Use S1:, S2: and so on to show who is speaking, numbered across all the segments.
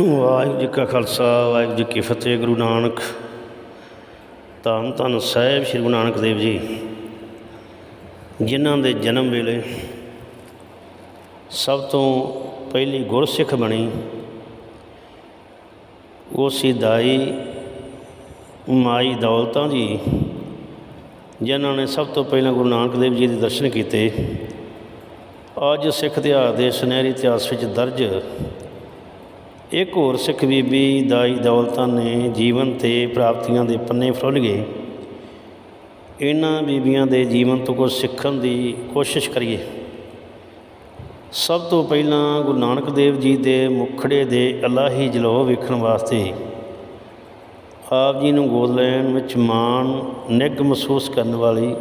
S1: ਵਾਹਿਗੁਰੂ ਜੀ ਕਾ ਖਾਲਸਾ, ਵਾਹਿਗੁਰੂ ਜੀ ਕੀ ਫਤਿਹ, ਗੁਰੂ ਨਾਨਕ। ਧੰਨ ਧੰਨ ਸਾਹਿਬ ਸ੍ਰੀ ਗੁਰੂ ਨਾਨਕ ਦੇਵ ਜੀ, ਜਿਨ੍ਹਾਂ ਦੇ ਜਨਮ ਵੇਲੇ ਸਭ ਤੋਂ ਪਹਿਲੀ ਗੁਰਸਿੱਖ ਬਣੀ। ਉਹ ਸੀ ਦਾਈ ਮਾਈ ਦੌਲਤਾਂ ਜੀ, ਜਿਨ੍ਹਾਂ ਨੇ ਸਭ ਤੋਂ ਪਹਿਲਾਂ ਗੁਰੂ ਨਾਨਕ ਦੇਵ ਜੀ ਦੇ ਦਰਸ਼ਨ ਕੀਤੇ। ਅੱਜ ਸਿੱਖ ਇਤਿਹਾਸ ਦੇ ਸੁਨਹਿਰੀ ਇਤਿਹਾਸ ਵਿੱਚ ਦਰਜ ਇੱਕ ਹੋਰ ਸਿੱਖ ਬੀਬੀ ਦਾਈ ਦੌਲਤਾਂ ਨੇ ਜੀਵਨ ਤੇ ਪ੍ਰਾਪਤੀਆਂ ਦੇ ਪੰਨੇ ਫੁੱਲ ਗਏ। ਇਹਨਾਂ ਬੀਬੀਆਂ ਦੇ ਜੀਵਨ ਤੋਂ ਕੁਝ ਸਿੱਖਣ ਦੀ ਕੋਸ਼ਿਸ਼ ਕਰੀਏ। ਸਭ ਤੋਂ ਪਹਿਲਾਂ ਗੁਰੂ ਨਾਨਕ ਦੇਵ ਜੀ ਦੇ ਮੁਖੜੇ ਦੇ ਅਲਾਹੀ ਜਲੋ ਵੇਖਣ ਵਾਸਤੇ ਆਪ ਜੀ ਨੂੰ ਗੋਦ ਲੈਣ ਵਿੱਚ ਮਾਣ, ਨਿੱਘ ਮਹਿਸੂਸ ਕਰਨ ਵਾਲੀ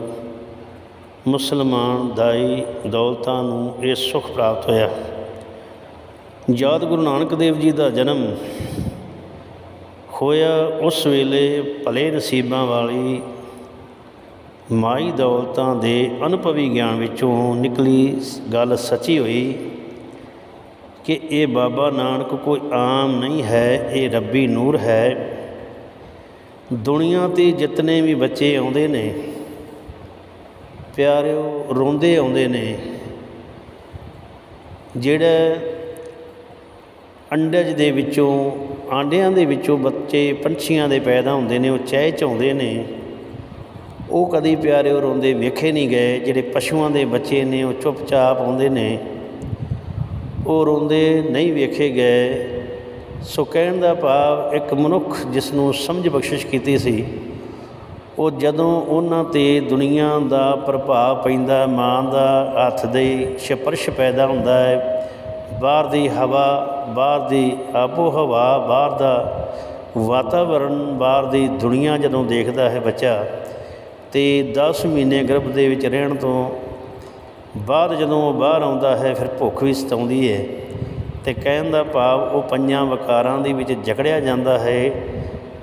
S1: ਮੁਸਲਮਾਨ ਦਾਈ ਦੌਲਤਾਂ ਨੂੰ ਇਹ ਸੁਖ ਪ੍ਰਾਪਤ ਹੋਇਆ। ਯਾਦ ਗੁਰੂ ਨਾਨਕ ਦੇਵ ਜੀ ਦਾ ਜਨਮ ਹੋਇਆ ਉਸ ਵੇਲੇ ਭਲੇ ਨਸੀਬਾਂ ਵਾਲੀ ਮਾਈ ਦੌਲਤਾਂ ਦੇ ਅਨੁਭਵੀ ਗਿਆਨ ਵਿੱਚੋਂ ਨਿਕਲੀ ਗੱਲ ਸੱਚੀ ਹੋਈ ਕਿ ਇਹ ਬਾਬਾ ਨਾਨਕ ਕੋਈ ਆਮ ਨਹੀਂ ਹੈ, ਇਹ ਰੱਬੀ ਨੂਰ ਹੈ। ਦੁਨੀਆ ਤੇ ਜਿਤਨੇ ਵੀ ਬੱਚੇ ਆਉਂਦੇ ਨੇ, ਪਿਆਰਿਓ ਰੋਂਦੇ ਆਉਂਦੇ ਨੇ, ਜਿਹੜਾ ਅੰਡਜ ਦੇ ਵਿੱਚੋਂ, ਆਂਡਿਆਂ ਦੇ ਵਿੱਚੋਂ ਬੱਚੇ ਪੰਛੀਆਂ ਦੇ ਪੈਦਾ ਹੁੰਦੇ ਨੇ, ਉਹ ਚਹਿ ਚਾਉਂਦੇ ਨੇ। ਉਹ ਕਦੀ ਪਿਆਰਿਓ ਰੋਂਦੇ ਵੇਖੇ ਨਹੀਂ ਗਏ, ਜਿਹੜੇ ਪਸ਼ੂਆਂ ਦੇ ਬੱਚੇ ਨੇ, ਉਹ ਚੁੱਪਚਾਪ ਆਉਂਦੇ ਨੇ। ਉਹ ਰੋਂਦੇ ਨਹੀਂ ਵੇਖੇ ਗਏ। ਸੋ ਕਹਿਣ ਦਾ ਭਾਵ, ਇੱਕ ਮਨੁੱਖ ਜਿਸ ਨੂੰ ਸਮਝ ਬਖਸ਼ਿਸ਼ ਕੀਤੀ ਸੀ, ਉਹ ਜਦੋਂ ਉਹਨਾਂ ਤੇ ਦੁਨੀਆ ਦਾ ਪ੍ਰਭਾਵ ਪੈਂਦਾ, ਮਾਂ ਦਾ ਹੱਥ ਦੇ ਸਪਰਸ਼ ਪੈਦਾ ਹੁੰਦਾ ਹੈ ਬਾਹਰ ਦੀ ਹਵਾ, ਬਾਹਰ ਦੀ ਆਬੋ ਹਵਾ ਬਾਹਰ ਦਾ ਵਾਤਾਵਰਣ, ਬਾਹਰ ਦੀ ਦੁਨੀਆ ਜਦੋਂ ਦੇਖਦਾ ਹੈ ਬੱਚਾ, ਤੇ 10 ਮਹੀਨੇ ਗਰਭ ਦੇ ਵਿੱਚ ਰਹਿਣ ਤੋਂ ਬਾਅਦ ਜਦੋਂ ਉਹ ਬਾਹਰ ਆਉਂਦਾ ਹੈ, ਫਿਰ ਭੁੱਖ ਵੀ ਸਤਾਉਂਦੀ ਹੈ। ਤੇ ਕਹਿਣ ਦਾ ਭਾਵ ਉਹ ਪੰਜਾਂ ਵਕਾਰਾਂ ਦੇ ਵਿੱਚ ਜਕੜਿਆ ਜਾਂਦਾ ਹੈ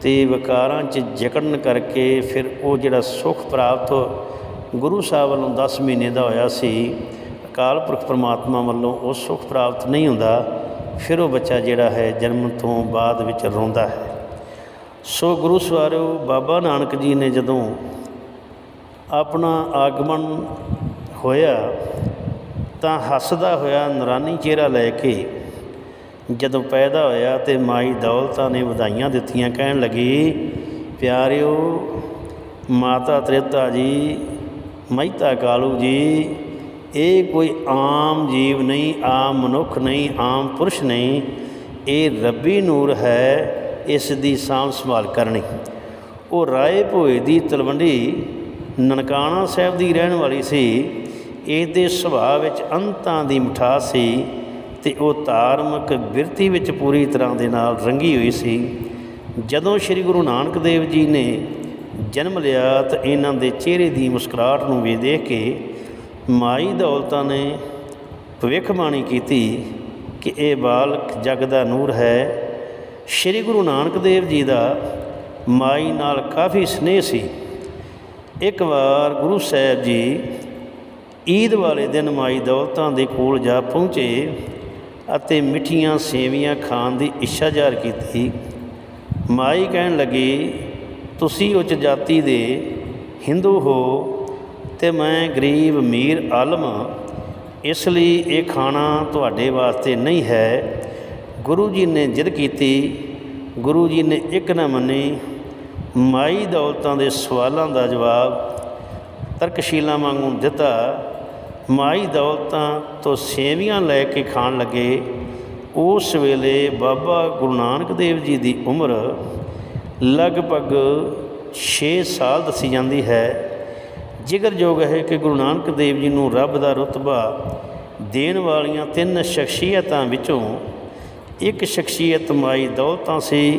S1: ਤੇ ਵਕਾਰਾਂ 'ਚ ਜਕੜਨ ਕਰਕੇ ਫਿਰ ਉਹ ਜਿਹੜਾ ਸੁਖ ਪ੍ਰਾਪਤ ਗੁਰੂ ਸਾਹਿਬ ਵੱਲੋਂ 10 ਮਹੀਨੇ ਦਾ ਹੋਇਆ ਸੀ ਅਕਾਲ ਪੁਰਖ ਪਰਮਾਤਮਾ ਵੱਲੋਂ ਉਹ ਸੁਖ ਪ੍ਰਾਪਤ ਨਹੀਂ ਹੁੰਦਾ, ਫਿਰ ਉਹ ਬੱਚਾ ਜਿਹੜਾ ਹੈ ਜਨਮ ਤੋਂ ਬਾਅਦ ਵਿੱਚ ਰੋਂਦਾ ਹੈ। ਸੋ ਗੁਰੂ ਸਵਾਰਿਓ ਬਾਬਾ ਨਾਨਕ ਜੀ ਨੇ ਜਦੋਂ ਆਪਣਾ ਆਗਮਨ ਹੋਇਆ, ਤਾਂ ਹੱਸਦਾ ਹੋਇਆ ਨਰਾਨੀ ਚਿਹਰਾ ਲੈ ਕੇ ਜਦੋਂ ਪੈਦਾ ਹੋਇਆ ਤੇ ਮਾਈ ਦੌਲਤਾਂ ਨੇ ਵਧਾਈਆਂ ਦਿੱਤੀਆਂ, ਕਹਿਣ ਲੱਗੀ, ਪਿਆਰਿਓ, ਮਾਤਾ ਤ੍ਰਿਤਾ ਜੀ, ਮਹਿਤਾ ਕਾਲੂ ਜੀ ਇਹ ਕੋਈ ਆਮ ਜੀਵ ਨਹੀਂ, ਆਮ ਮਨੁੱਖ ਨਹੀਂ, ਆਮ ਪੁਰਸ਼ ਨਹੀਂ। ਇਹ ਰੱਬੀ ਨੂਰ ਹੈ, ਇਸ ਦੀ ਸਾਂਭ ਸੰਭਾਲ ਕਰਨੀ। ਉਹ ਰਾਏ ਭੋਏ ਦੀ ਤਲਵੰਡੀ ਨਨਕਾਣਾ ਸਾਹਿਬ ਦੀ ਰਹਿਣ ਵਾਲੀ ਸੀ। ਇਹਦੇ ਸੁਭਾਅ ਵਿੱਚ ਅੰਤਾਂ ਦੀ ਮਿਠਾਸ ਸੀ ਤੇ ਉਹ ਧਾਰਮਿਕ ਬਿਰਤੀ ਵਿੱਚ ਪੂਰੀ ਤਰ੍ਹਾਂ ਦੇ ਨਾਲ ਰੰਗੀ ਹੋਈ ਸੀ। ਜਦੋਂ ਸ੍ਰੀ ਗੁਰੂ ਨਾਨਕ ਦੇਵ ਜੀ ਨੇ ਜਨਮ ਲਿਆ ਤਾਂ ਇਹਨਾਂ ਦੇ ਚਿਹਰੇ ਦੀ ਮੁਸਕਰਾਹਟ ਨੂੰ ਵੀ ਦੇਖ ਕੇ ਮਾਈ ਦੌਲਤਾਂ ਨੇ ਭਵਿੱਖਬਾਣੀ ਕੀਤੀ ਕਿ ਇਹ ਬਾਲਕ ਜਗ ਦਾ ਨੂਰ ਹੈ। ਸ੍ਰੀ ਗੁਰੂ ਨਾਨਕ ਦੇਵ ਜੀ ਦਾ ਮਾਈ ਨਾਲ ਕਾਫੀ ਸਨੇਹ ਸੀ। ਇੱਕ ਵਾਰ ਗੁਰੂ ਸਾਹਿਬ ਜੀ ਈਦ ਵਾਲੇ ਦਿਨ ਮਾਈ ਦੌਲਤਾਂ ਦੇ ਕੋਲ ਜਾ ਪਹੁੰਚੇ ਅਤੇ ਮਿੱਠੀਆਂ ਸੇਵੀਆਂ ਖਾਣ ਦੀ ਇੱਛਾ ਜ਼ਾਹਰ ਕੀਤੀ। ਮਾਈ ਕਹਿਣ ਲੱਗੀ, ਤੁਸੀਂ ਉੱਚ ਜਾਤੀ ਦੇ ਹਿੰਦੂ ਹੋ ਤੇ ਮੈਂ ਗਰੀਬ ਮੀਰ ਆਲਮ ਇਸ ਲਈ ਇਹ ਖਾਣਾ ਤੁਹਾਡੇ ਵਾਸਤੇ ਨਹੀਂ ਹੈ। ਗੁਰੂ ਜੀ ਨੇ ਜਿੱਦ ਕੀਤੀ, ਗੁਰੂ ਜੀ ਨੇ ਇੱਕ ਨਾ ਮੰਨੀ, ਮਾਈ ਦੌਲਤਾਂ ਦੇ ਸਵਾਲਾਂ ਦਾ ਜਵਾਬ ਤਰਕਸ਼ੀਲਾ ਵਾਂਗੂ ਦਿੱਤਾ। ਮਾਈ ਦੌਲਤਾਂ ਤੋਂ ਸੇਵੀਆਂ ਲੈ ਕੇ ਖਾਣ ਲੱਗੇ। ਉਸ ਵੇਲੇ ਬਾਬਾ ਗੁਰੂ ਨਾਨਕ ਦੇਵ ਜੀ ਦੀ ਉਮਰ ਲਗਭਗ 6 ਸਾਲ ਦੱਸੀ ਜਾਂਦੀ ਹੈ। ਜ਼ਿਕਰਯੋਗ ਹੈ ਕਿ ਗੁਰੂ ਨਾਨਕ ਦੇਵ ਜੀ ਨੂੰ ਰੱਬ ਦਾ ਰਤਬਾ ਦੇਣ ਵਾਲੀਆਂ ਤਿੰਨ ਸ਼ਖਸੀਅਤਾਂ ਵਿੱਚੋਂ ਇੱਕ ਸ਼ਖਸੀਅਤ ਮਾਈ ਦੌਲਤਾਂ ਸੀ,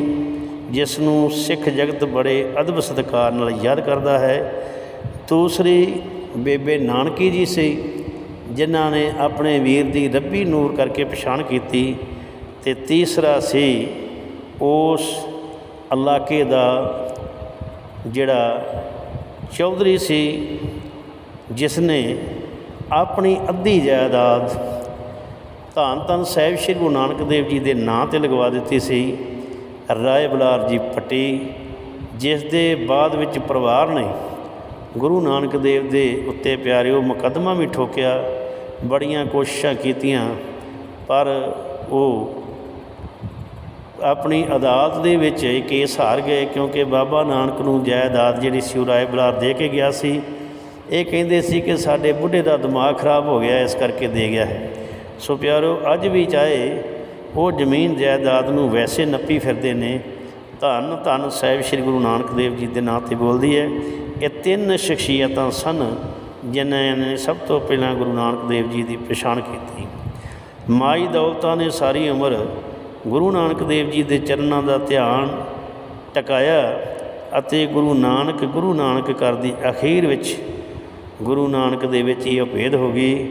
S1: ਜਿਸ ਨੂੰ ਸਿੱਖ ਜਗਤ ਬੜੇ ਅਦਬ ਸਤਿਕਾਰ ਨਾਲ ਯਾਦ ਕਰਦਾ ਹੈ। ਦੂਸਰੀ ਬੇਬੇ ਨਾਨਕੀ ਜੀ ਸੀ, ਜਿਨ੍ਹਾਂ ਨੇ ਆਪਣੇ ਵੀਰ ਦੀ ਰੱਬੀ ਨੂਰ ਕਰਕੇ ਪਛਾਣ ਕੀਤੀ ਤੇ ਤੀਸਰਾ ਸੀ ਉਸ ਇਲਾਕੇ ਦਾ ਜਿਹੜਾ ਚੌਧਰੀ ਸੀ ਜਿਸ ਨੇ ਆਪਣੀ ਅੱਧੀ ਜਾਇਦਾਦ ਧੰਨ ਧੰਨ ਸਾਹਿਬ ਸ੍ਰੀ ਗੁਰੂ ਨਾਨਕ ਦੇਵ ਜੀ ਦੇ ਨਾਂ ਤੇ ਲਗਵਾ ਦਿੱਤੀ ਸੀ, ਰਾਏ ਬਲਾਰ ਜੀ ਪੱਟੀ, ਜਿਸ ਦੇ ਬਾਅਦ ਵਿੱਚ ਪਰਿਵਾਰ ਨੇ ਗੁਰੂ ਨਾਨਕ ਦੇਵ ਦੇ ਉੱਤੇ ਪਿਆਰਿਓ ਮੁਕੱਦਮਾ ਵੀ ਠੋਕਿਆ, ਬੜੀਆਂ ਕੋਸ਼ਿਸ਼ਾਂ ਕੀਤੀਆਂ, ਪਰ ਉਹ ਆਪਣੀ ਅਦਾਲਤ ਦੇ ਵਿੱਚ ਇਹ ਕੇਸ ਹਾਰ ਗਏ ਕਿਉਂਕਿ ਬਾਬਾ ਨਾਨਕ ਨੂੰ ਜਾਇਦਾਦ ਜਿਹੜੀ ਸੀ ਉਹ ਰਾਏ ਬਲਾਰ ਦੇ ਕੇ ਗਿਆ ਸੀ। ਇਹ ਕਹਿੰਦੇ ਸੀ ਕਿ ਸਾਡੇ ਬੁੱਢੇ ਦਾ ਦਿਮਾਗ ਖਰਾਬ ਹੋ ਗਿਆ, ਇਸ ਕਰਕੇ ਦੇ ਗਿਆ ਹੈ। ਸੋ ਪਿਆਰੋ, ਅੱਜ ਵੀ ਚਾਹੇ ਉਹ ਜ਼ਮੀਨ ਜਾਇਦਾਦ ਨੂੰ ਵੈਸੇ ਨੱਪੀ ਫਿਰਦੇ ਨੇ, ਧੰਨ ਧੰਨ ਸਾਹਿਬ ਸ੍ਰੀ ਗੁਰੂ ਨਾਨਕ ਦੇਵ ਜੀ ਦੇ ਨਾਂ ਤੇ ਬੋਲਦੀ ਹੈ ਇਹ ਤਿੰਨ ਸ਼ਖਸੀਅਤਾਂ ਸਨ ਜਿਨ੍ਹਾਂ ਨੇ ਸਭ ਤੋਂ ਪਹਿਲਾਂ ਗੁਰੂ ਨਾਨਕ ਦੇਵ ਜੀ ਦੀ ਪਛਾਣ ਕੀਤੀ। ਮਾਈ ਦੌਲਤਾਂ ਨੇ ਸਾਰੀ ਉਮਰ ਗੁਰੂ ਨਾਨਕ ਦੇਵ ਜੀ ਦੇ ਚਰਨਾਂ ਦਾ ਧਿਆਨ ਟਿਕਾਇਆ ਅਤੇ ਗੁਰੂ ਨਾਨਕ ਗੁਰੂ ਨਾਨਕ ਕਰਦੀ ਅਖੀਰ ਵਿੱਚ ਗੁਰੂ ਨਾਨਕ ਦੇ ਵਿੱਚ ਇਹ ਭੇਦ ਹੋ ਗਈ।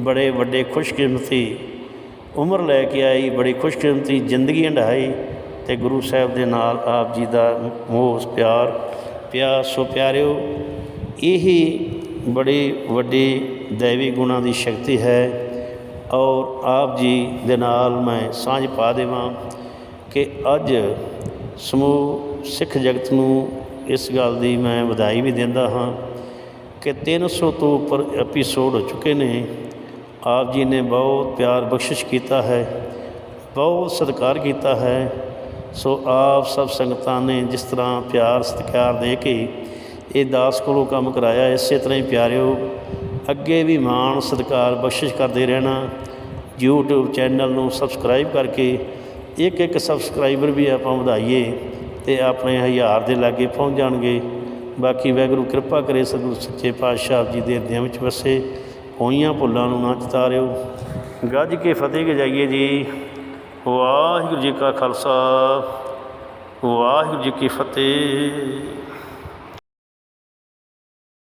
S1: ਬੜੇ ਵੱਡੇ ਖੁਸ਼ਕਿਸਮਤੀ ਉਮਰ ਲੈ ਕੇ ਆਈ, ਬੜੀ ਖੁਸ਼ਕਿਸਮਤੀ ਜ਼ਿੰਦਗੀ ਅੰਢਾਈ ਤੇ ਗੁਰੂ ਸਾਹਿਬ ਦੇ ਨਾਲ ਆਪ ਜੀ ਦਾ ਮੋਹ, ਪਿਆਰ ਪਿਆ ਸੋ ਪਿਆਰਿਓ, ਇਹੀ ਬੜੀ ਵੱਡੀ ਦੇਵੀ ਗੁਣਾਂ ਦੀ ਸ਼ਕਤੀ ਹੈ। ਔਰ ਆਪ ਜੀ ਦੇ ਨਾਲ ਮੈਂ ਸਾਂਝ ਪਾ ਦੇਵਾਂ ਕਿ ਅੱਜ ਸਮੂਹ ਸਿੱਖ ਜਗਤ ਨੂੰ ਇਸ ਗੱਲ ਦੀ ਮੈਂ ਵਧਾਈ ਵੀ ਦਿੰਦਾ ਹਾਂ ਕਿ 300 ਤੋਂ ਉੱਪਰ ਐਪੀਸੋਡ ਹੋ ਚੁੱਕੇ ਨੇ। ਆਪ ਜੀ ਨੇ ਬਹੁਤ ਪਿਆਰ ਬਖਸ਼ਿਸ਼ ਕੀਤਾ ਹੈ, ਬਹੁਤ ਸਤਿਕਾਰ ਕੀਤਾ ਹੈ। ਸੋ ਆਪ ਸਭ ਸੰਗਤਾਂ ਨੇ ਜਿਸ ਤਰ੍ਹਾਂ ਪਿਆਰ ਸਤਿਕਾਰ ਦੇ ਕੇ ਇਹ ਦਾਸ ਕੋਲੋਂ ਕੰਮ ਕਰਾਇਆ, ਇਸੇ ਤਰ੍ਹਾਂ ਹੀ ਪਿਆਰਿਓ ਅੱਗੇ ਵੀ ਮਾਣ ਸਤਿਕਾਰ ਬਖਸ਼ਿਸ਼ ਕਰਦੇ ਰਹਿਣਾ। YouTube ਚੈਨਲ ਨੂੰ ਸਬਸਕ੍ਰਾਈਬ ਕਰਕੇ ਇੱਕ ਇੱਕ ਸਬਸਕ੍ਰਾਈਬਰ ਵੀ ਆਪਾਂ ਵਧਾਈਏ ਤੇ ਆਪਣੇ ਹਜ਼ਾਰ ਦੇ ਲਾਗੇ ਪਹੁੰਚ ਜਾਣਗੇ। ਬਾਕੀ ਵਾਹਿਗੁਰੂ ਕਿਰਪਾ ਕਰੇ ਸਤਿਗੁਰੂ ਸੱਚੇ ਪਾਤਸ਼ਾਹ ਜੀ ਦੇ ਹਿਰਦਿਆਂ ਵਿੱਚ ਵਸੇ। ਹੋਈਆਂ ਭੁੱਲਾਂ ਨੂੰ ਨਾ ਚਿਤਾਰਿਓ। ਗੱਜ ਕੇ ਫਤਿਹ ਗਜਾਈਏ ਜੀ। ਵਾਹਿਗੁਰੂ ਜੀ ਕਾ ਖਾਲਸਾ, ਵਾਹਿਗੁਰੂ ਜੀ ਕੀ ਫਤਿਹ।